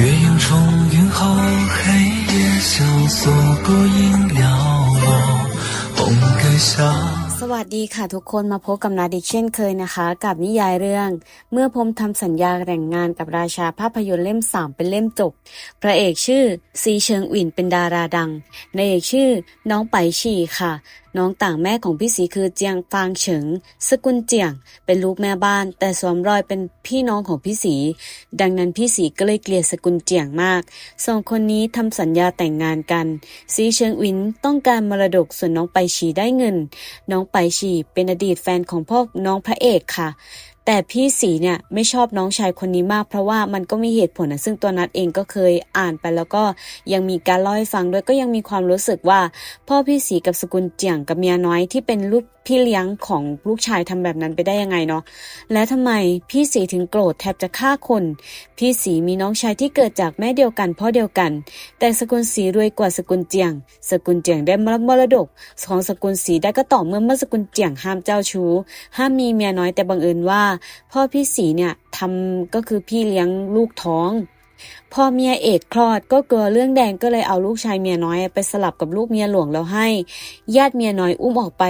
月影重云后，黑夜萧索，孤影寥落，红阁下。 สวัสดีค่ะทุกคนมาพบกับนาดิกเช่นเคยนะคะ กับนิยายเรื่อง เมื่อผมทำสัญญาแต่งงานกับราชาภาพยนตร์เล่มสามเป็นเล่มจบ พระเอกชื่อซีเชิงอินเป็นดาราดังนายเอกชื่อ น้องไปฉี่ค่ะ น้องต่างแม่ของพี่สีคือเจียงฟางเฉิง สกุลเจียง เป็นลูกแม่บ้าน แต่สวมรอยเป็นพี่น้องของพี่สี ดังนั้นพี่สีก็เลยเกลียดสกุลเจียงมาก สองคนนี้ทำสัญญาแต่งงานกัน ซีเชิงอินต้องการมรดกส่วนน้องไปฉีได้เงิน น้องไปฉีเป็นอดีตแฟนของพ่อน้องพระเอกค่ะ แต่พี่สีเนี่ยไม่ชอบน้องชายคนนี้มาก เพราะว่ามันก็มีเหตุผลนะซึ่งตัวนัดเองก็เคยอ่านไปแล้วก็ยังมีการเล่าให้ฟังด้วยก็ยังมีความรู้สึกว่า พ่อพี่สีกับสกุลเจียงกับเมียน้อยที่เป็นลูกพี่เลี้ยงของลูกชายทำแบบนั้นไปได้ยังไงเนาะและทำไมพี่สีถึงโกรธแทบจะฆ่าคน พี่สีมีน้องชายที่เกิดจากแม่เดียวกันพ่อเดียวกัน แต่สกุลสีรวยกว่าสกุลเจียง สกุลเจียงได้รับมรดกของสกุลสีได้ก็ต่อเมื่อเมื่อสกุลเจียงห้ามเจ้าชู้ห้ามมีเมียน้อยแต่บังเอิญว่าพ่อพี่สีเนี่ยทำก็คือพี่เลี้ยงลูกท้องพอเมียเอกคลอดก็กลัวเรื่องแดงก็เลยเอาลูกชายเมียน้อยไปสลับกับลูกเมียหลวงแล้วให้ ญาติเมียน้อยอุ้มออกไป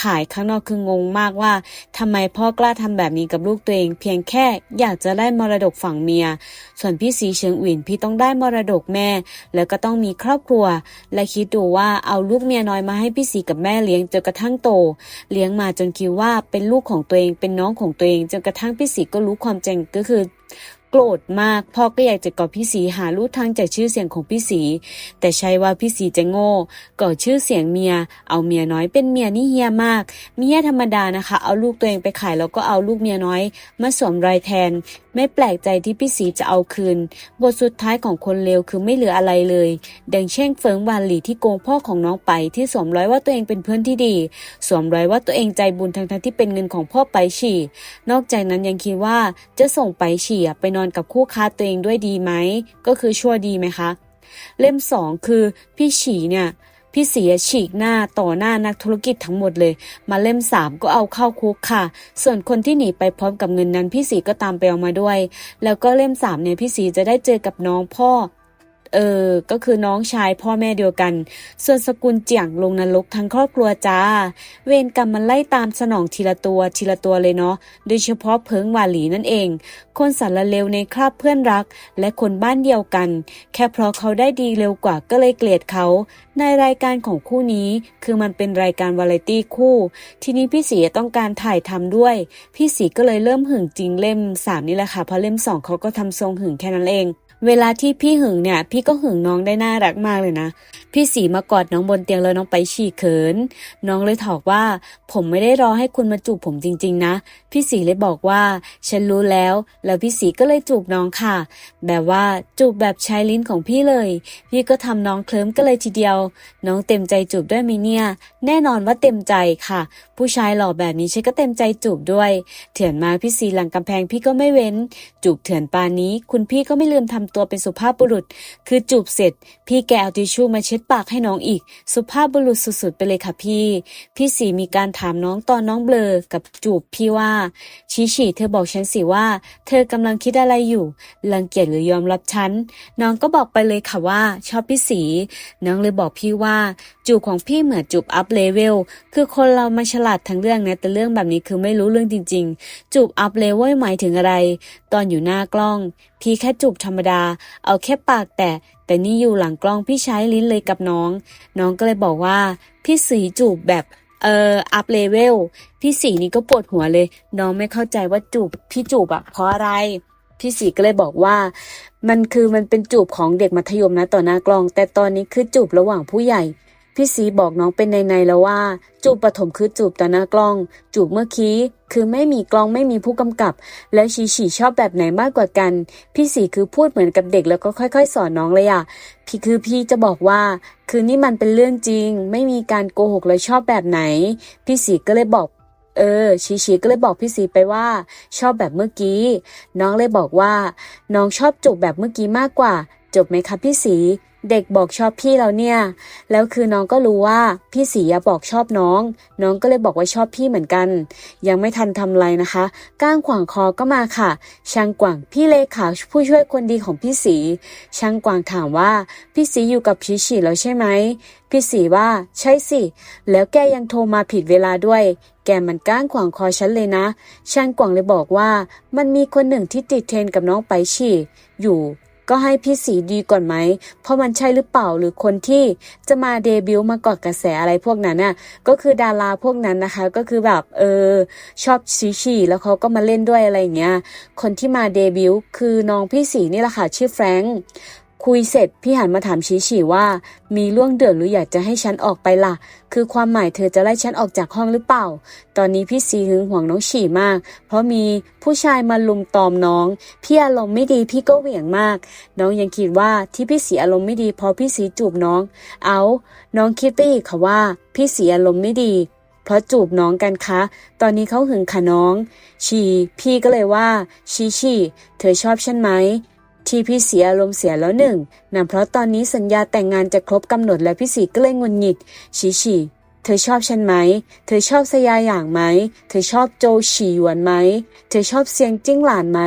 ขายข้างนอกคืองงมากว่าทำไมพ่อกล้าทำแบบนี้กับลูกตัวเอง เพียงแค่อยากจะได้มรดกฝั่งเมีย ส่วนพี่สีเชิงอุ่นพี่ต้องได้มรดกแม่ แล้วก็ต้องมีครอบครัว และคิดดูว่าเอาลูกเมียน้อยมาให้พี่สีกับแม่เลี้ยงจนกระทั่งโต เลี้ยงมาจนคิดว่าเป็นลูกของตัวเองเป็นน้องของตัวเองจนกระทั่งพี่สีก็รู้ความจริงก็คือ โกรธมากพ่อก็อยากจะกอบพี่สีหาลู่ทางจากชื่อเสียงของพี่สีแต่ใช่ว่าพี่สีจะโง่ก่อชื่อเสียงเมีย เอาเมียน้อยเป็นเมียนี่เฮียมากเมียธรรมดานะคะ เอาลูกตัวเองไปขายแล้วก็เอาลูกเมียน้อย มาสวมรอยแทน ไม่แปลกใจที่พี่สีจะเอาคืน บทสุดท้ายของคนเลวคือไม่เหลืออะไรเลย ดังเช่นเฟิงวานหลีที่โกงพ่อของน้องไปที่สวมรอยว่าตัวเองเป็นเพื่อนที่ดี สวมรอยว่าตัวเองใจบุญทั้งทั้งๆที่เป็นเงินของพ่อไปฉี่นอกจากนั้นยังคิดว่าจะส่งไปฉี่ไปนอนกับคู่ค้าตัวเองด้วยดีไหม ก็คือชั่วดีไหมคะ เล่มสองคือพี่ฉี่เนี่ยพี่เสียฉีกหน้าต่อหน้านักธุรกิจทั้งหมดเลย มาเล่มสามก็เอาเข้าคุกค่ะ ส่วนคนที่หนีไปพร้อมกับเงินนั้น พี่สีก็ตามไปเอามาด้วย แล้วก็เล่มสามเนี่ยพี่สีจะได้เจอกับน้องพ่อ เออ ก็คือน้องชายพ่อแม่เดียวกัน ส่วนสกุลเจียงลงนรกทั้งครอบครัวจ้า เวรกรรมมันไล่ตามสนองทีละตัวทีละตัวเลยเนาะ โดยเฉพาะเพิงวาหลีนั่นเอง คนสารเลวในคราบเพื่อนรัก และคนบ้านเดียวกัน แค่เพราะเขาได้ดีเร็วกว่าก็เลยเกลียดเขา ในรายการของคู่นี้ คือมันเป็นรายการวาไรตี้คู่ ทีนี้พี่สีต้องการถ่ายทำด้วย พี่สีก็เลยเริ่มหึงจริงเล่มสามนี่แหละค่ะเพราะเล่มสองเขาก็ทำทรงหึงแค่นั้นเอง เวลาที่พี่หึงเนี่ย พี่ก็หึงน้องได้น่ารักมากเลยนะ พี่สีมากอดน้องบนเตียงแล้วน้องไปฉี่เขิน น้องเลยถอกว่า ผมไม่ได้รอให้คุณมาจูบผมจริง ๆ นะ พี่สีเลยบอกว่า ฉันรู้แล้ว แล้วพี่สีก็เลยจูบน้องค่ะ แบบว่าจูบแบบชายลิ้นของพี่เลย พี่ก็ทำน้องเคลิ้มก็เลยทีเดียว น้องเต็มใจจูบด้วยไหมเนี่ย แน่นอนว่าเต็มใจค่ะ ผู้ชายหล่อแบบนี้ฉันก็เต็มใจจูบด้วย เถื่อนมาพี่สีหลังกำแพงพี่ก็ไม่เว้น จูบเถื่อนปานนี้ คุณพี่ก็ไม่ลืมทำตัวเป็นสุภาพบุรุษ คือจูบเสร็จ พี่แกเอาทิชชู่มาเช็ดปากให้น้องอีก สุภาพบุรุษสุดๆไปเลยค่ะพี่ พี่สีมีการถามน้องตอนน้องเบลอกับจูบพี่ว่า ชี้ฉี่เธอบอกฉันสิว่า เธอกำลังคิดอะไรอยู่รังเกียจหรือยอมรับฉันน้องก็บอกไปเลยค่ะว่า ชอบพี่สีน้องเลยบอกพี่ว่า จูบของพี่เหมือนจูบอัพเลเวลคือคนเรามันฉลาดทั้งเรื่องนะแต่เรื่องแบบนี้คือไม่รู้เรื่องจริง ๆ จูบอัพเลเวลหมายถึงอะไร ตอนอยู่หน้ากล้อง พี่แค่จูบธรรมดา เอาแค่ปากแตะแต่นี่อยู่หลังกล้องพี่ใช้ลิ้นเลยกับน้อง น้องก็เลยบอกว่า พี่สีจูบแบบเอ่ออัพเลเวลพี่สีนี่ก็ปวดหัวเลย น้องไม่เข้าใจว่าจูบพี่จูบอะเพราะอะไร พี่สีก็เลยบอกว่า มันคือมันเป็นจูบของเด็กมัธยมนะต่อหน้ากล้อง แต่ตอนนี้คือจูบระหว่างผู้ใหญ่ พี่สีบอกน้องเป็นในในๆแล้วว่า จูบปฐมคือจูบต่อหน้ากล้อง จูบเมื่อกี้คือไม่มีกล้องไม่มีผู้กำกับ แล้วชีฉีชอบแบบไหนมากกว่ากัน พี่สีคือพูดเหมือนกับเด็กแล้วก็ค่อย ๆ สอนน้องเลยอะพี่คือพี่จะบอกว่า คือนี่มันเป็นเรื่องจริง ไม่มีการโกหกเลยชอบแบบไหน พี่สีก็เลยบอกเออชีชีก็เลยบอกพี่สีไปว่า ชอบแบบเมื่อกี้ น้องเลยบอกว่า น้องชอบจูบแบบเมื่อกี้มากกว่า จบไหมคะพี่สี เด็กบอกชอบพี่แล้วเนี่ย แล้วคือน้องก็รู้ว่าพี่สีบอกชอบน้อง น้องก็เลยบอกว่าชอบพี่เหมือนกัน ยังไม่ทันทำไรนะคะ ก้างขวางคอก็มาค่ะ ช่างกวางพี่เลขาผู้ช่วยคนดีของพี่สีช่างกวางถามว่าพี่สีอยู่กับพี่ฉีแล้วใช่ไหมพี่สีว่าใช่สิ แล้วแกยังโทรมาผิดเวลาด้วย แกมันก้างขวางคอฉันเลยนะ ช่างกวางเลยบอกว่า มันมีคนหนึ่งที่ติดเทรนกับน้องไปฉี่อยู่ ก็ให้พี่สีดีก่อนไหม เพราะมันใช่หรือเปล่าหรือคนที่จะมาเดบิวต์มาเกาะกระแสอะไรพวกนั้นน่ะก็คือดาราพวกนั้นนะคะ ก็คือแบบเออชอบชีชีแล้วเขาก็มาเล่นด้วยอะไรอย่างเงี้ยคนที่มาเดบิวต์คือน้องพี่สีนี่แหละค่ะชื่อแฟรงค์ คุยเสร็จพี่หันมาถามชีชีว่า มีเรื่องเดือดหรืออยากจะให้ฉันออกไปล่ะ คือความหมายเธอจะไล่ฉันออกจากห้องหรือเปล่า ตอนนี้พี่สีหึงหวงน้องฉี่มาก เพราะมีผู้ชายมาลุมตอมน้อง พี่อารมณ์ไม่ดีพี่ก็เหวี่ยงมาก น้องยังคิดว่าที่พี่สีอารมณ์ไม่ดีเพราะพี่สีจูบน้อง เอา น้องคิดไปอีกค่ะว่า พี่สีอารมณ์ไม่ดีเพราะจูบน้องกันคะ ตอนนี้เขาหึงค่ะน้อง ชี พี่ก็เลยว่า ชีชี เธอชอบฉันไหม ที่พี่เสียอารมณ์เสียแล้วหนึ่งนั่นเพราะตอนนี้สัญญาแต่งงานจะครบกำหนดแล้วพี่สีก็เลยงุนหงิด ชีชี เธอชอบฉันไหม เธอชอบสยาหยางไหม เธอชอบโจฉีหยวนไหม เธอชอบเสียงจิ้งหลานไหม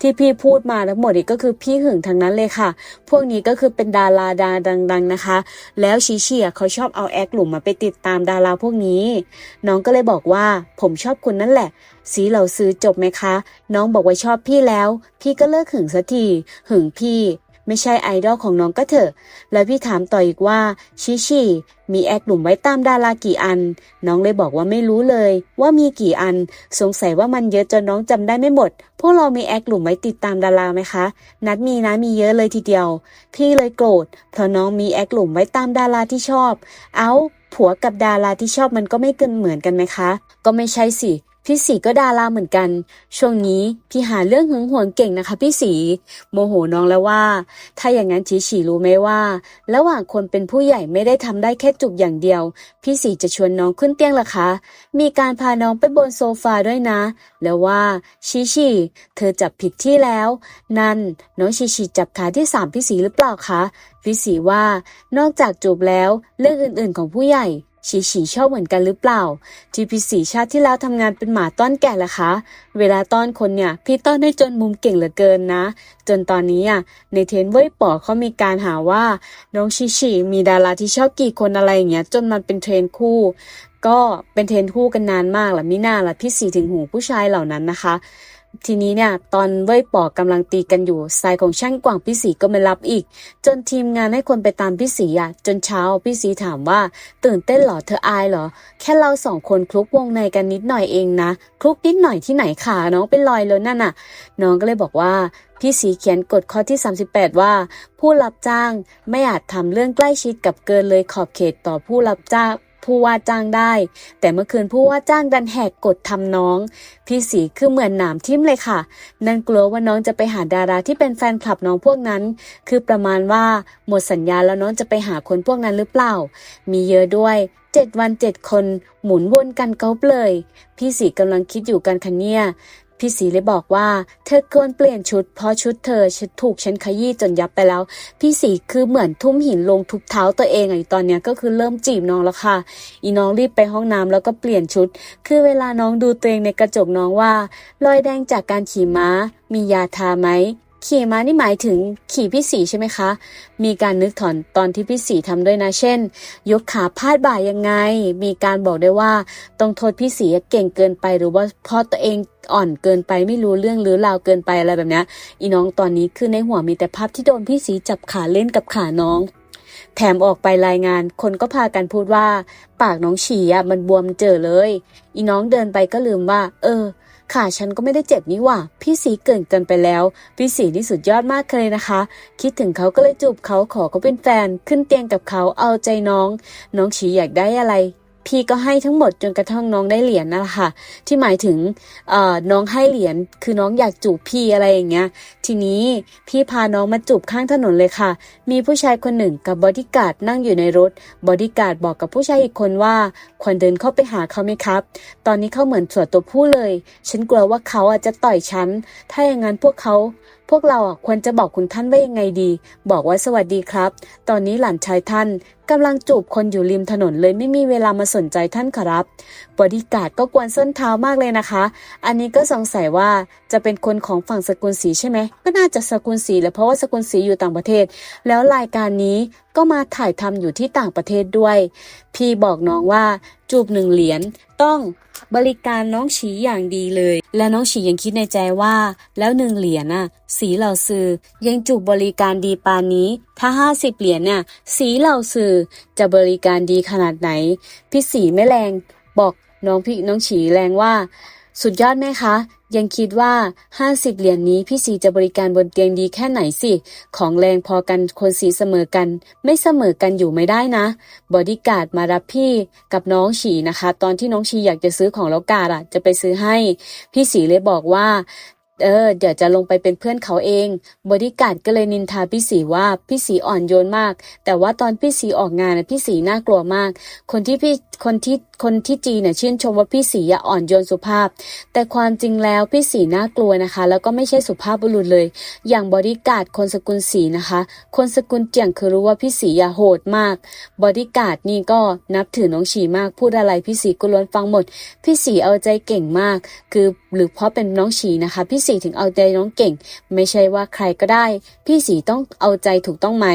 ที่พี่พูดมาทั้งหมดนี่ก็คือพี่หึงทั้งนั้นเลยค่ะ พวกนี้ก็คือเป็นดาราดาดัง ๆนะคะ แล้วชีชีอะเขาชอบเอาแอคหลุมมาไปติดตามดาราพวกนี้ น้องก็เลยบอกว่าผมชอบคุณนั่นแหละ สีเหล่าซื้อจบไหมคะ น้องบอกว่าชอบพี่แล้ว พี่ก็เลิกหึงสักที หึงพี่ ไม่ใช่ไอดอลของน้องก็เถอะ แล้วพี่ถามต่ออีกว่า ชิชิมีแอคหลุมไว้ตามดารากี่อัน น้องเลยบอกว่าไม่รู้เลย ว่ามีกี่อัน สงสัยว่ามันเยอะจนน้องจำได้ไม่หมด พวกเรามีแอคหลุมไว้ติดตามดาราไหมคะ นัดมีนะมีเยอะเลยทีเดียว พี่เลยโกรธ เพราะน้องมีแอคหลุมไว้ตามดาราที่ชอบ เอาผัวกับดาราที่ชอบมันก็ไม่เกินเหมือนกันไหมคะ ก็ไม่ใช่สิ พี่สีก็ดาราเหมือนกัน ช่วงนี้พี่หาเรื่องหึงหวงเก่งนะคะ พี่สีโมโหน้องแล้วว่า ถ้าอย่างนั้นชีฉีรู้ไหมว่า ระหว่างคนเป็นผู้ใหญ่ไม่ได้ทำได้แค่จุกอย่างเดียว พี่สีจะชวนน้องขึ้นเตียงละคะ มีการพาน้องไปบนโซฟาด้วยนะ แล้วว่าชิชิเธอจับผิดที่แล้ว นั่นน้องชิชิจับขาที่สามพี่สีหรือเปล่าคะพี่สีว่านอกจากจูบแล้วเรื่องอื่น ๆ ของผู้ใหญ่ ชีฉีชอบเหมือนกันหรือเปล่า ที่พี่สีชาติที่แล้วทำงานเป็นหมาต้อนแก่ละคะ เวลาต้อนคนเนี่ย พี่ต้อนให้จนมุมเก่งเหลือเกินนะ จนตอนนี้อะในเทรนเว่ยป๋อเขามีการหาว่า น้องชิชิมีดาราที่ชอบกี่คนอะไรอย่างเงี้ยจนมันเป็นเทรนคู่ ก็เป็นเทรนคู่กันนานมากละมิน่าละพี่สีถึงหูผู้ชายเหล่านั้นนะคะ ทีนี้เนี่ยตอนเว่ยปอกำลังตีกันอยู่สายของช่างกว่างพี่สีก็ไม่รับอีก จนทีมงานให้คนไปตามพี่สีอะจนเช้าพี่สีถามว่า ตื่นเต้นเหรอเธออายเหรอ แค่เราสองคนคลุกวงในกันนิดหน่อยเองนะคลุกนิดหน่อยที่ไหนขาน้องเป็นรอยแล้วนั่นน่ะ น้องก็เลยบอกว่าพี่สีเขียนกฎข้อที่ 38 ว่า ผู้รับจ้างไม่อาจทำเรื่องใกล้ชิดกับเกินเลยขอบเขตต่อผู้รับจ้าง ผู้ว่าจ้างได้ แต่เมื่อคืนผู้ว่าจ้างดันแหกกฎทำน้อง พี่สีคือเหมือนหนามทิ่มเลยค่ะ นั่นกลัวว่าน้องจะไปหาดาราที่เป็นแฟนคลับน้องพวกนั้น คือประมาณว่าหมดสัญญาแล้วน้องจะไปหาคนพวกนั้นหรือเปล่า มีเยอะด้วยเจ็ดวันเจ็ดคนหมุนวนกันเกาเลย พี่สีกำลังคิดอยู่กันคะเนี่ย พี่สีเลยบอกว่า เธอควรเปลี่ยนชุด เพราะชุดเธอฉันถูกฉันขยี้จนยับไปแล้ว พี่สีคือเหมือนทุ่มหินลงทุบเท้าตัวเองอะอยู่ตอนเนี้ยก็คือเริ่มจีบน้องแล้วค่ะ อีน้องรีบไปห้องน้ำแล้วก็เปลี่ยนชุด คือเวลาน้องดูตัวเองในกระจกน้องว่า รอยแดงจากการขี่ม้า มียาทาไหม ขี่ม้านี่หมายถึงขี่พี่สีใช่ไหมคะ มีการนึกถอนตอนที่พี่สีทำด้วยนะ เช่น ยกขาพาดบ่ายยังไง มีการบอกได้ว่าต้องโทษพี่สีเก่งเกินไปหรือว่าเพราะตัวเองอ่อนเกินไปไม่รู้เรื่องหรือราวเกินไปอะไรแบบนี้อีน้องตอนนี้คือในหัวมีแต่ภาพที่โดนพี่สีจับขาเล่นกับขาน้องแถมออกไปรายงาน คนก็พากันพูดว่า ปากน้องฉี่อะมันบวมเจอเลย อีน้องเดินไปก็ลืมว่า เออ ขาฉันก็ไม่ได้เจ็บนี่หว่า พี่สีเกินเกินไปแล้ว พี่สีนี่สุดยอดมากเลยนะคะ คิดถึงเขาก็เลยจูบเขาขอเขาเป็นแฟน ขึ้นเตียงกับเขาเอาใจน้อง น้องฉีอยากได้อะไร พี่ก็ให้ทั้งหมดจนกระทั่งน้องได้เหรียญนั่นแหละค่ะ ที่หมายถึงเอ่อน้องให้เหรียญคือน้องอยากจูบพี่อะไรอย่างเงี้ย ทีนี้พี่พาน้องมาจูบข้างถนนเลยค่ะ มีผู้ชายคนหนึ่งกับบอดี้การ์ดนั่งอยู่ในรถ บอดี้การ์ดบอกกับผู้ชายอีกคนว่าควรเดินเข้าไปหาเขาไหมครับ ตอนนี้เขาเหมือนสวดตัวผู้เลย ฉันกลัวว่าเขาอาจจะต่อยฉัน ถ้าอย่างนั้นพวกเขาพวกเราอะควรจะบอกคุณท่านว่ายังไงดี บอกว่าสวัสดีครับ ตอนนี้หลานชายท่านกำลังจูบคนอยู่ริมถนนเลยไม่มีเวลามาสนใจท่านครับบอดี้การ์ดก็กวนส้นเท้ามากเลยนะคะ อันนี้ก็สงสัยว่าจะเป็นคนของฝั่งสกุลสีใช่ไหม ก็น่าจะสกุลสีแหละเพราะว่าสกุลสีอยู่ต่างประเทศ แล้วรายการนี้ ก็มาถ่ายทำอยู่ที่ต่างประเทศด้วย พี่บอกน้องว่าจูบหนึ่งเหรียญต้องบริการน้องฉีอย่างดีเลย และน้องฉียังคิดในใจว่า แล้วหนึ่งเหรียญน่ะ สีเหล่าซือยังจูบบริการดีปานนี้ ถ้าห้าสิบเหรียญเนี่ยสีเหล่าซือจะบริการดีขนาดไหน พี่สีไม่แรง บอกน้องพี่น้องฉีแรงว่า สุดยอดไหมคะ ยังคิดว่า 50 เหรียญนนี้พี่สีจะบริการบนเตียงดีแค่ไหนสิ ของแรงพอกันคนสีเสมอกัน ไม่เสมอกันอยู่ไม่ได้นะ บอดี้การ์ดมารับพี่กับน้องฉีนะคะ ตอนที่น้องฉีอยากจะซื้อของแล้วการ์ดจะไปซื้อให้ พี่สีเลยบอกว่า เออ เดี๋ยวจะลงไปเป็นเพื่อนเขาเองบอดิการ์ดก็เลยนินทาพี่สีว่าพี่สีอ่อนโยนมาก แต่ว่าตอนพี่สีออกงานนะพี่สีน่ากลัวมาก คนที่พี่คนที่คนที่จีนเนี่ยชื่นชมว่าพี่สีอ่อนโยนสุภาพ แต่ความจริงแล้วพี่สีน่ากลัวนะคะ แล้วก็ไม่ใช่สุภาพบุรุษเลย อย่างบอดิการ์ดคนสกุลสีนะคะ คนสกุลเจียงคือรู้ว่าพี่สีอะโหดมากบอดี้การดนี่ก็นับถือน้องฉีมากพูดอะไรพี่สีก็ล้วนฟังหมด พี่สีเอาใจเก่งมาก คือหรือเพราะเป็นน้องฉีนะคะพี่สีถึงเอาใจน้องเก่ง ไม่ใช่ว่าใครก็ได้ พี่สีต้องเอาใจถูกต้องไหม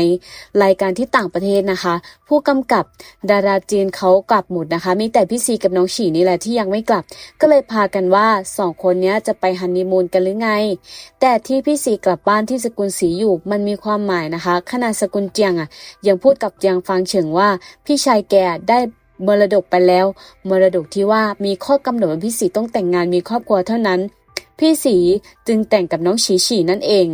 รายการที่ต่างประเทศนะคะ ผู้กำกับดาราจีนเขากลับหมดนะคะ มีแต่พี่ซีกับน้องฉีนี่แหละที่ยังไม่กลับ ก็เลยพากันว่าสองคนนี้จะไปฮันนีมูนกันหรือไง แต่ที่พี่ซีกลับบ้านที่สกุลสีอยู่มันมีความหมายนะคะขนาดสกุลเจียงอะยังพูดกับเจียงฟังเฉิงว่าพี่ชายแกได้มรดกไปแล้ว มรดกที่ว่ามีข้อกำหนดว่าพี่สีต้องแต่งงานมีครอบครัวเท่านั้น พี่สีจึงแต่งกับน้องฉีฉีนั่นเอง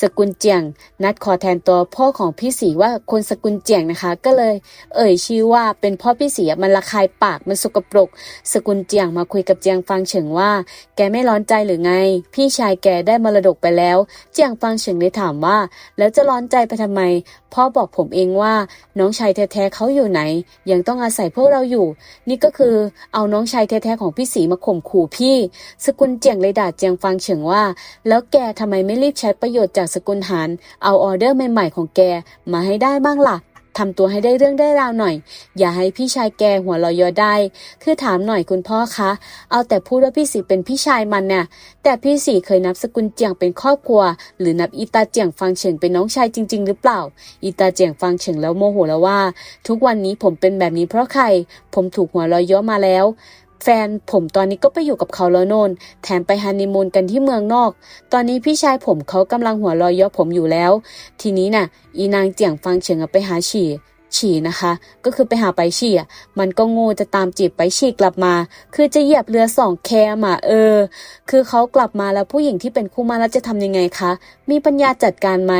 สกุลเจียง นัดขอแทนตัวพ่อของพี่สีว่าคนสกุลเจียงนะคะ ก็เลย เอ่ยชื่อว่าเป็นพ่อพี่สีมันระคายปากมันสกปรก สกุลเจียงมาคุยกับเจียงฟังเฉิงว่า แกไม่ร้อนใจหรือไง พี่ชายแกได้มรดกไปแล้ว เจียงฟังเฉิงเลยถามว่า แล้วจะร้อนใจไปทำไม พ่อบอกผมเองว่าน้องชายแท้ๆเขาอยู่ไหน ยังต้องอาศัยพวกเราอยู่ นี่ก็คือเอาน้องชายแท้ๆของพี่สีมาข่มขู่พี่ สกุลเจียงเลยด่าเจียงฟังเฉิงว่า แล้วแกทำไมไม่รีบใช้ประโยชน์จากสกุลหานเอาออเดอร์ใหม่ๆของแกมาให้ได้บ้างล่ะทำตัวให้ได้เรื่องได้ราวหน่อย อย่าให้พี่ชายแกหัวเราะเยอได้ คือถามหน่อยคุณพ่อคะ เอาแต่พูดว่าพี่สีเป็นพี่ชายมันเนี่ยแต่พี่สีเคยนับสกุลเจียงเป็นครอบครัว หรือนับอีตาเจียงฟังเฉิงเป็นน้องชายจริง ๆ หรือเปล่า อีตาเจียงฟังเฉิงแล้วโมโหแล้วว่า ทุกวันนี้ผมเป็นแบบนี้เพราะใคร ผมถูกหัวเราะเยาะมาแล้ว แฟนผมตอนนี้ก็ไปอยู่กับเขาแล้วโนนแถมไปฮันนีมูนกันที่เมืองนอก ตอนนี้พี่ชายผมเขากำลังหัวเรอยย่อผมอยู่แล้ว ทีนี้น่ะ อีนางเจียงฟังเฉิงไปหาฉี่ ฉี่นะคะ ก็คือไปหาไปฉี่อะมันก็โง่จะตามจีบไปฉี่กลับมา คือจะเหยียบเรือสองแคมอะเออ คือเขากลับมาแล้วผู้หญิงที่เป็นคู่มาแล้วจะทำยังไงคะ มีปัญญาจัดการไหม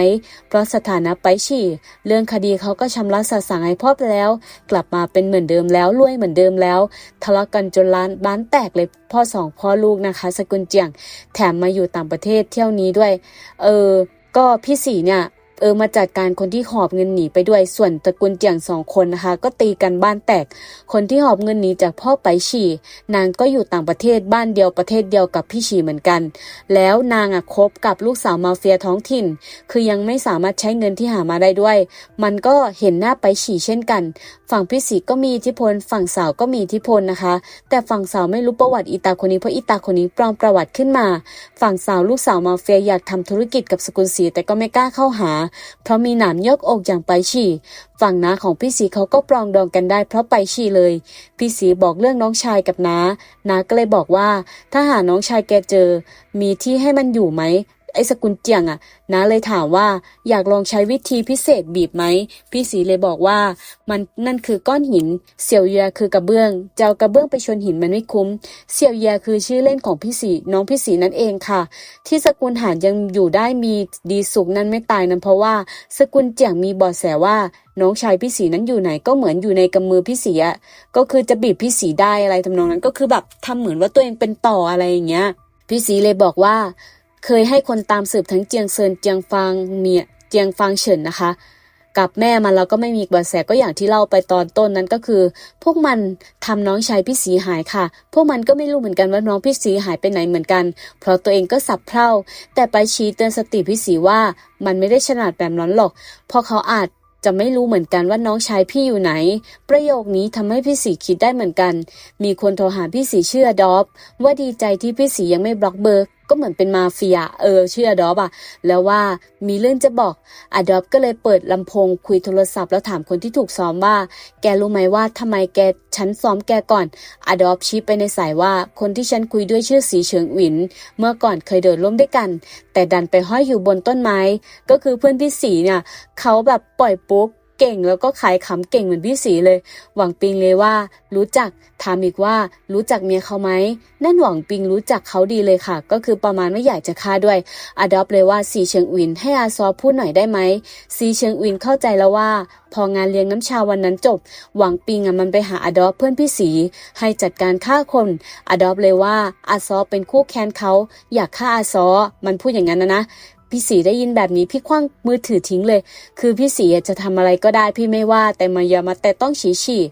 เพราะสถานะไปฉี่ เรื่องคดีเขาก็ชำระสาสางให้พ่อไปแล้ว กลับมาเป็นเหมือนเดิมแล้วรวยเหมือนเดิมแล้ว ทะเลาะกันจนร้านบ้านแตกเลยพ่อสองพ่อลูกนะคะ สกุลเจียง แถมมาอยู่ต่างประเทศเที่ยวนี้ด้วย เออ ก็พี่สีเนี่ย เออมาจัดการคนที่หอบเงินหนีไปด้วยส่วนตระกูลเจียงสองคนนะคะ ก็ตีกันบ้านแตก คนที่หอบเงินหนีจากพ่อไปฉี่ นางก็อยู่ต่างประเทศบ้านเดียวประเทศเดียวกับพี่ฉี่เหมือนกัน แล้วนางอะคบกับลูกสาวมาเฟียท้องถิ่น คือยังไม่สามารถใช้เงินที่หามาได้ด้วย มันก็เห็นหน้าไปฉี่เช่นกัน ฝั่งพี่สีก็มีอิทธิพล ฝั่งสาวก็มีอิทธิพลนะคะ แต่ฝั่งสาวไม่รู้ประวัติอีตาคนนี้เพราะอีตาคนนี้ปลอมประวัติขึ้นมา ฝั่งสาวลูกสาวมาเฟียอยากทำธุรกิจกับสกุลศรีแต่ก็ไม่กล้าเข้าหาเพราะมีหนามยกอกอย่างไปฉี่ ฝั่งน้าของพี่สีเขาก็ปลองดองกันได้เพราะไปฉี่เลย พี่สีบอกเรื่องน้องชายกับน้า น้าก็เลยบอกว่า ถ้าหาน้องชายแกเจอ มีที่ให้มันอยู่ไหม ไอ้สกุลเจียงอะน้าเลยถามว่าอยากลองใช้วิธีพิเศษบีบไหม พี่สีเลยบอกว่า มันนั่นคือก้อนหิน เสี่ยวเยียคือกระเบื้อง เจะเอากระเบื้องไปชนหินมันไม่คุ้ม เสี่ยวเยียคือชื่อเล่นของพี่สีน้องพี่สีนั่นเองค่ะ ที่สกุลหานยังอยู่ได้มีดีสุขนั้นไม่ตายนั้นเพราะว่า สกุลเจียงมีบาะแสว่าน้องชายพี่สีนั้นอยู่ไหนก็เหมือนอยู่ในกำมือพี่สีอะก็คือจะบีบพี่สีได้อะไรทำนองนั้นก็คือแบบทำเหมือนว่าตัวเองเป็นต่ออะไรอย่างเงี้ยพี่สีเลยบอกว่า เคยให้คนตามสืบทั้งเจียงเซินเจียงฟางเมียเจียงฟางเฉินนะคะ กับแม่มันแล้วก็ไม่มีเบาะแสก็อย่างที่เล่าไปตอนต้นนั้นก็คือ พวกมันทำน้องชายพี่สีหายค่ะ พวกมันก็ไม่รู้เหมือนกันว่าน้องพี่สีหายไปไหนเหมือนกัน เพราะตัวเองก็สับเพร่าแต่ไปชี้เตือนสติพี่สีว่ามันไม่ได้ฉลาดแบบนั้นหรอกเพราะเขาอาจจะไม่รู้เหมือนกันว่าน้องชายพี่อยู่ไหน ประโยคนี้ทำให้พี่สีคิดได้เหมือนกัน มีคนโทรหาพี่สีชื่ออดอฟว่าดีใจที่พี่สียังไม่บล็อกเบอร์ ก็เหมือนเป็นมาเฟีย เออชื่ออดอฟอะแล้วว่ามีเรื่องจะบอกอดอฟก็เลยเปิดลำโพงคุยโทรศัพท์แล้วถามคนที่ถูกซ้อมว่า แกรู้ไหมว่าทำไมแกฉันซ้อมแกก่อนอดอฟชี้ไปในสายว่าคนที่ฉันคุยด้วยชื่อสีเฉิงหวิน เมื่อก่อนเคยเดินร่วมด้วยกัน แต่ดันไปห้อยอยู่บนต้นไม้ ก็คือเพื่อนพี่สีเนี่ยเขาแบบปล่อยปุ๊บ เก่งแล้วก็ขายขำเก่งเหมือนพี่สีเลย หวังปิงเลยว่า รู้จัก ถามอีกว่ารู้จักเมียเขาไหมนั่นหวังปิงรู้จักเขาดีเลยค่ะ ก็คือประมาณไม่อยากจะฆ่าด้วยอดอปเลยว่าสีเชิงอินให้อาซอพูดหน่อยได้ไหมสีเชิงอินเข้าใจแล้วว่า พองานเลี้ยงน้ำชาวันนั้นจบ หวังปิงอะมันไปหาอดอปเพื่อนพี่สีให้จัดการฆ่าคนอดอปเลยว่าอาซอเป็นคู่แค้นเขาอยากฆ่าอาซอมันพูดอย่างนั้นนะนะ พี่สีได้ยินแบบนี้พี่คว้างมือถือทิ้งเลย คือพี่สีจะทำอะไรก็ได้พี่ไม่ว่า แต่มาอย่ามาแต่ต้องฉีฉี่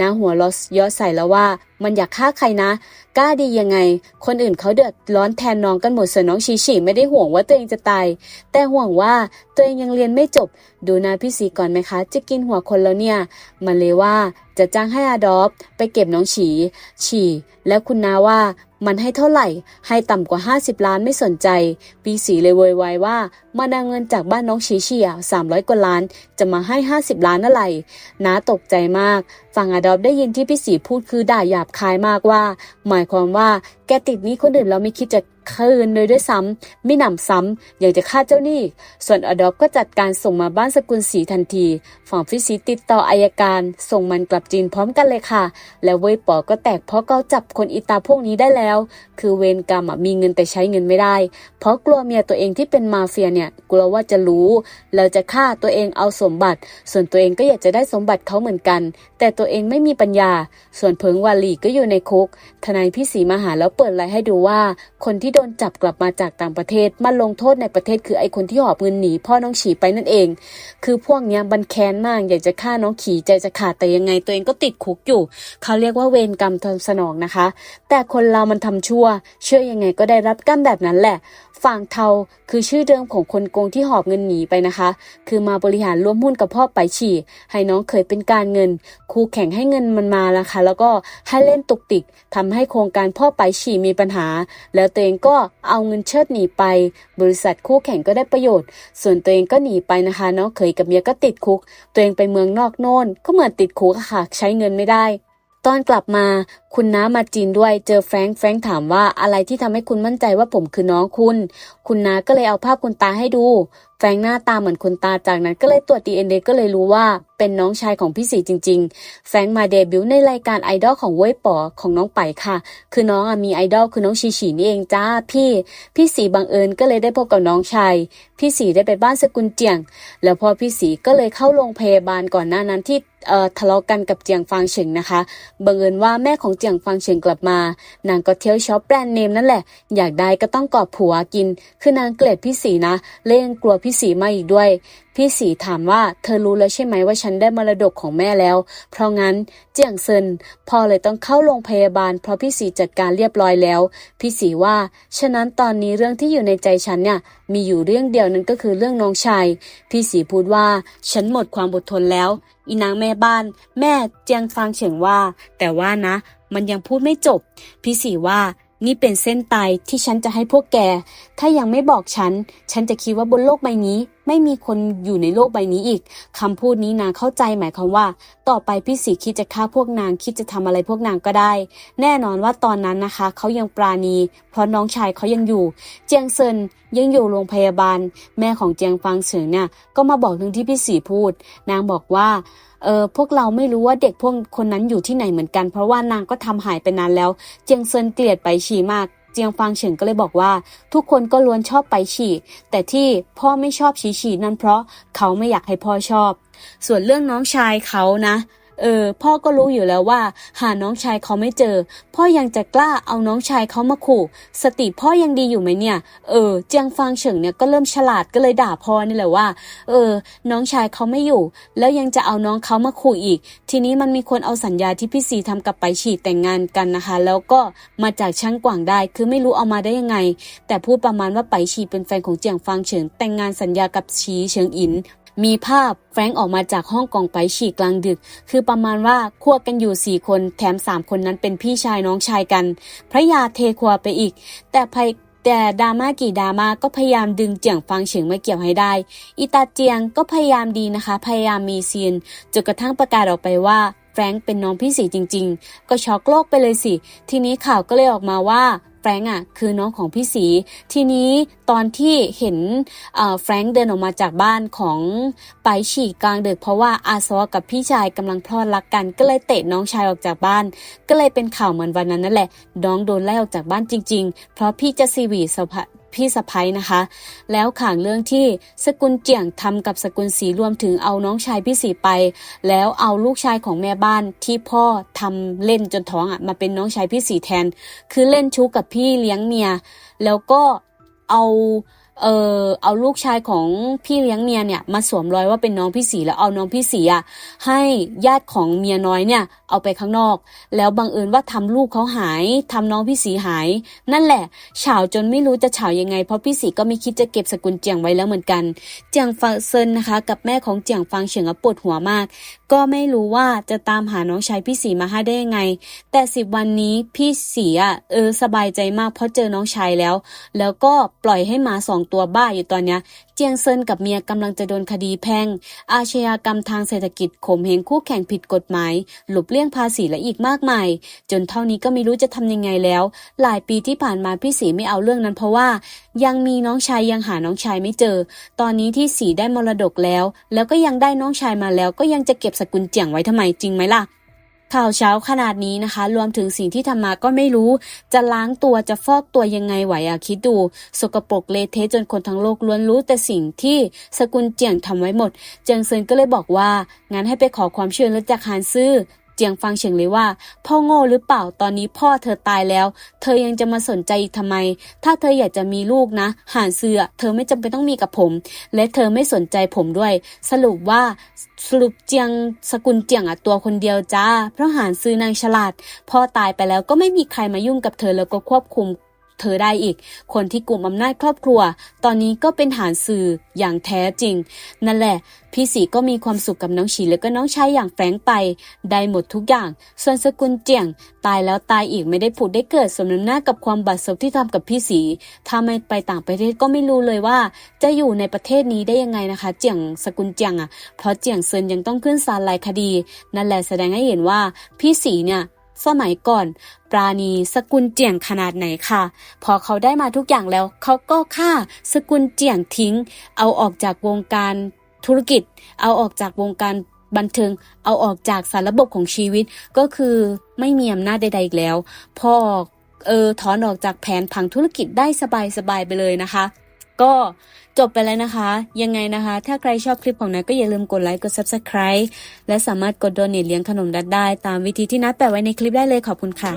นะหัวล้อยอใส่แล้วว่า มันอยากฆ่าใครนะ กล้าดียังไง คนอื่นเขาเดือดร้อนแทนน้องกันหมดส่วนน้องฉีฉี่ไม่ได้ห่วงว่าตัวเองจะตาย แต่ห่วงว่าตัวเองยังเรียนไม่จบ ดูนาพี่สีก่อนไหมคะ จะกินหัวคนแล้วเนี่ย มันเลยว่าจะจ้างให้อาดอฟไปเก็บน้องฉีฉี่แล้วคุณนาว่า มันให้เท่าไหร่ ให้ต่ำกว่า 50 ล้านไม่สนใจ ปีสีเลยโวยวายว่ามานาเงินจากบ้านน้องชีเชียสามร้อยกว่าล้าน จะมาให้50ล้านอะไรน้าตกใจมาก ฝั่งอดอฟได้ยินที่พี่สีพูดคือด่าหยาบคายมากว่า หมายความว่าแกติดนี้คนอื่นเราไม่คิดจะคืนเลยด้วยซ้ำไม่หนำซ้ำอยากจะฆ่าเจ้าหนี้ ส่วนอดอฟก็จัดการส่งมาบ้านสกุลสีทันที ฝั่งพี่สีติดต่ออายการ ส่งมันกลับจีนพร้อมกันเลยค่ะ แล้วเว่ยป๋อก็แตกเพราะเขาจับคนอีตาพวกนี้ได้แล้ว คือเวรกรรมอะมีเงินแต่ใช้เงินไม่ได้ เพราะกลัวเมียตัวเองที่เป็นมาเฟียเนี่ยกลัวว่าจะรู้ แล้วจะฆ่าตัวเองเอาสมบัติ ส่วนตัวเองก็อยากจะได้สมบัติเขาเหมือนกัน แต่ตัวเองไม่มีปัญญา ส่วนเพิงวาลีก็อยู่ในคุก ทนายพี่สีมาหาแล้วเปิดไลน์ให้ดูว่า คนที่โดนจับกลับมาจากต่างประเทศมาลงโทษในประเทศคือไอคนที่หอบเงินหนีพ่อน้องฉีไปนั่นเอง คือพวกเนี้ยบันแค้นมากอยากจะฆ่าน้องขี่ใจจะขาดแต่ยังไงตัวเองก็ติดคุกอยู่ เขาเรียกว่าเวรกรรมทำสนองนะคะ แต่คนเรามันทำชั่วเชื่อยังไงก็ได้รับกรรมแบบนั้นแหละ ฝั่งเทาคือชื่อเดิมของคนโกงที่หอบเงินหนีไปนะคะ คือมาบริหารร่วมหุ้นกับพ่อไปฉี่ ให้น้องเคยเป็นการเงิน ครูแข่งให้เงินมันมานะคะ แล้วก็ให้เล่นตุกติกทำให้โครงการพ่อไปฉี่มีปัญหา แล้วตัวเองก็เอาเงินเชิดหนีไป บริษัทคู่แข่งก็ได้ประโยชน์ ส่วนตัวเองก็หนีไปนะคะน้องเคยกับเมียก็ติดคุก ตัวเองไปเมืองนอกโน่นก็เหมือนติดคุกค่ะ ใช้เงินไม่ได้ ตอนกลับมาคุณน้ามาจีนด้วยเจอแฟรงค์แฟรงค์ถามว่าอะไรที่ทำให้คุณมั่นใจว่าผมคือน้องคุณ คุณน้าก็เลยเอาภาพคุณตาให้ดู แฟรงค์หน้าตาเหมือนคุณตาจากนั้นก็เลยตรวจดีเอ็นเอก็เลยรู้ว่า เป็นน้องชายของพี่สีจริง ๆ แฟงมาเดบิวต์ในรายการไอดอลของเว่ยป๋อของน้องไปค่ะ คือน้องมีไอดอลคือน้องชีฉีนี่เองจ้าพี่ พี่สีบังเอิญก็เลยได้พบกับน้องชาย พี่สีได้ไปบ้านสกุลเจียง แล้วพอพี่สีก็เลยเข้าโรงพยาบาลก่อนหน้านั้นที่ทะเลาะกันกับเจียงฟางเฉิงนะคะ บังเอิญว่าแม่ของเจียงฟางเฉิงกลับมา นางก็เที่ยวช็อปแบรนด์เนมนั่นแหละ อยากได้ก็ต้องกอบผัวกิน คือนางเกลียดพี่สีนะ เล่ยังกลัวพี่สีมาอีกด้วย พี่สีถามว่าเธอรู้แล้วใช่ไหมว่าฉันได้มรดกของแม่แล้ว เพราะงั้นเจียงเซินพ่อเลยต้องเข้าโรงพยาบาล เพราะพี่สีจัดการเรียบร้อยแล้ว พี่สีว่า ฉะนั้นตอนนี้เรื่องที่อยู่ในใจฉันเนี่ยมีอยู่เรื่องเดียวนั้นก็คือเรื่องน้องชาย พี่สีพูดว่าฉันหมดความอดทนแล้ว อีนางแม่บ้าน แม่เจียงฟังเฉียงว่า แต่ว่านะ มันยังพูดไม่จบ พี่สีว่า นี่เป็นเส้นตายที่ฉันจะให้พวกแก ถ้ายังไม่บอกฉัน ฉันจะคิดว่าบนโลกใบนี้ ไม่มีคนอยู่ในโลกใบนี้อีก คำพูดนี้นางเข้าใจหมายความว่า ต่อไปพี่สีคิดจะฆ่าพวกนางคิดจะทำอะไรพวกนางก็ได้ แน่นอนว่าตอนนั้นนะคะ เขายังปราณี เพราะน้องชายเขายังอยู่ เจียงเซินยังอยู่โรงพยาบาล แม่ของเจียงฟางเฉิงเนี่ยก็มาบอกถึงที่พี่สีพูด นางบอกว่า เออพวกเราไม่รู้ว่าเด็กพวกคนนั้นอยู่ที่ไหนเหมือนกัน เพราะว่านางก็ทำหายไปนานแล้ว เจียงเซินเกลียดไปฉี่มากเจียงฟางเฉิงก็เลยบอกว่า ทุกคนก็ล้วนชอบไปฉี่ แต่ที่พ่อไม่ชอบฉี่ฉี่นั่นเพราะเขาไม่อยากให้พ่อชอบ ส่วนเรื่องน้องชายเขานะ เออ พ่อก็รู้อยู่แล้วว่า หาน้องชายเขาไม่เจอ พ่อยังจะกล้าเอาน้องชายเขามาขู่สติพ่อยังดีอยู่ไหมเนี่ย เออ เจียงฟางเฉิงเนี่ยก็เริ่มฉลาดก็เลยด่าพ่อนี่แหละว่า เออ น้องชายเขาไม่อยู่ แล้วยังจะเอาน้องเขามาขู่อีก ทีนี้มันมีคนเอาสัญญาที่พี่สีทำกับไปฉีดแต่งงานกันนะคะ แล้วก็มาจากช่างกว่างได้ คือไม่รู้เอามาได้ยังไง แต่พูดประมาณว่าไปฉีเป็นแฟนของเจียงฟางเฉิงแต่งงานสัญญากับชีเฉิงอิน มีภาพแฟรงค์ออกมาจากห้องกองไปฉีกลางดึก คือประมาณว่าควบกันอยู่สี่คนแถมสามคนนั้นเป็นพี่ชายน้องชายกัน พระยาเทครัวไปอีก แต่ภัยแต่ดาม่ากี่ดาม่าก็พยายามดึงเจียงฟังเฉิงมาเกี่ยวให้ได้อีตาเจียงก็พยายามดีนะคะ พยายามมีซีนจนกระทั่งประกาศออกไปว่าแฟรงค์เป็นน้องพี่สีจริง ๆ ก็ช็อกโลกไปเลยสิ ทีนี้ข่าวก็เลยออกมาว่า แฟรงก์อะคือน้องของพี่สี ทีนี้ตอนที่เห็นแฟรงก์เดินออกมาจากบ้านของไปฉีกกลางดึกเพราะว่าอาซอกับพี่ชายกำลังพลอดรักกัน ก็เลยเตะน้องชายออกจากบ้าน ก็เลยเป็นข่าวเหมือนวันนั้นนั่นแหละ น้องโดนไล่ออกจากบ้านจริง ๆ เพราะพี่จะซีวีสะ พี่สะพ้ยนะคะ แล้วข่างเรื่องที่สกุลเจียงทำกับสกุลสีรวมถึงเอาน้องชายพี่สีไป แล้วเอาลูกชายของแม่บ้านที่พ่อทำเล่นจนท้องอะมาเป็นน้องชายพี่สีแทน คือเล่นชู้กับพี่เลี้ยงเมีย แล้วก็เอา เออเอาลูกชายของพี่เลี้ยงเมียเนี่ยมาสวมรอยว่าเป็นน้องพี่สีแล้วเอาน้องพี่สีอะให้ญาติของเมียน้อยเนี่ยเอาไปข้างนอก แล้วบังเอิญว่าทำลูกเขาหายทำน้องพี่สีหาย นั่นแหละเฉาจนไม่รู้จะเฉายังไง เพราะพี่สีก็ไม่คิดจะเก็บสกุลเจียงไว้แล้วเหมือนกัน เจียงฟังเซินนะคะ กับแม่ของเจียงฟังเฉิงปวดหัวมาก ก็ไม่รู้ว่าจะตามหาน้องชายพี่สีมาให้ได้ยังไง แต่สิบวันนี้พี่สีอะเออสบายใจมากเพราะเจอน้องชายแล้ว แล้วก็ปล่อยให้หมาสองตัวบ้าอยู่ตอนเนี้ย จียงเซินกับเมียกำลังจะโดนคดีแพ่ง อาชญากรรมทางเศรษฐกิจข่มเหงคู่แข่งผิดกฎหมาย หลบเลี่ยงภาษีและอีกมากมาย จนเท่านี้ก็ไม่รู้จะทำยังไงแล้ว หลายปีที่ผ่านมาพี่สีไม่เอาเรื่องนั้นเพราะว่า ยังมีน้องชายยังหาน้องชายไม่เจอ ตอนนี้ที่สีได้มรดกแล้ว แล้วก็ยังได้น้องชายมาแล้ว ก็ยังจะเก็บสกุลเจียงไว้ทำไมจริงไหมล่ะ ข่าวเช้าขนาดนี้นะคะ รวมถึงสิ่งที่ทำมาก็ไม่รู้ จะล้างตัวจะฟอกตัวยังไงไหวอะคิดดู สกปรกเละเทะจนคนทั้งโลกล้วนรู้แต่สิ่งที่สกุลเจียงทำไว้หมด เจิงเซินก็เลยบอกว่า งั้นให้ไปขอความช่วยเหลือจากฮานซื่อ จียงฟังเฉียงเลยว่า พ่อโง่หรือเปล่าตอนนี้พ่อเธอตายแล้ว เธอยังจะมาสนใจอีกทำไม ถ้าเธออยากจะมีลูกนะ หานซือเธอไม่จำเป็นต้องมีกับผม และเธอไม่สนใจผมด้วย สรุปว่าสรุปเจียงสกุลเจียงอะตัวคนเดียวจ้า เพราะหานซื้อนางฉลาด พ่อตายไปแล้วก็ไม่มีใครมายุ่งกับเธอแล้วก็ควบคุม เธอได้อีก คนที่กลุ่มอำนาจครอบครัว ตอนนี้ก็เป็นหานสื่ออย่างแท้จริง นั่นแหละ พี่สีก็มีความสุขกับน้องฉีแล้วก็น้องชายอย่างแฝงไป ได้หมดทุกอย่าง ส่วนสกุลเจียง ตายแล้วตายอีกไม่ได้ผุดได้เกิดสมน้ำหน้ากับความบาดซบที่ทำกับพี่สีถ้าไม่ไปต่างประเทศก็ไม่รู้เลยว่า จะอยู่ในประเทศนี้ได้ยังไงนะคะ เจียงสกุลเจียงอะเพราะเจียงเซินยังต้องขึ้นศาลหลายคดี นั่นแหละแสดงให้เห็นว่าพี่สีเนี่ย สมัยก่อน ปราณีสกุลเจียงขนาดไหนค่ะ พอเขาได้มาทุกอย่างแล้ว เขาก็ฆ่าสกุลเจียงทิ้ง เอาออกจากวงการธุรกิจ เอาออกจากวงการบันเทิง เอาออกจากสารระบบของชีวิตก็คือไม่มีอำนาจใดๆอีกแล้วพอเออถอนออกจากแผนผังธุรกิจได้สบายๆไปเลยนะคะ ก็จบไปแล้วนะคะ ยังไงนะคะ ถ้าใครชอบคลิปของนัทก็อย่าลืมกดไลค์กด subscribe และสามารถกดโดเนทเลี้ยงขนมดัดได้ ตามวิธีที่นัดแปะไว้ในคลิปได้เลยขอบคุณค่ะ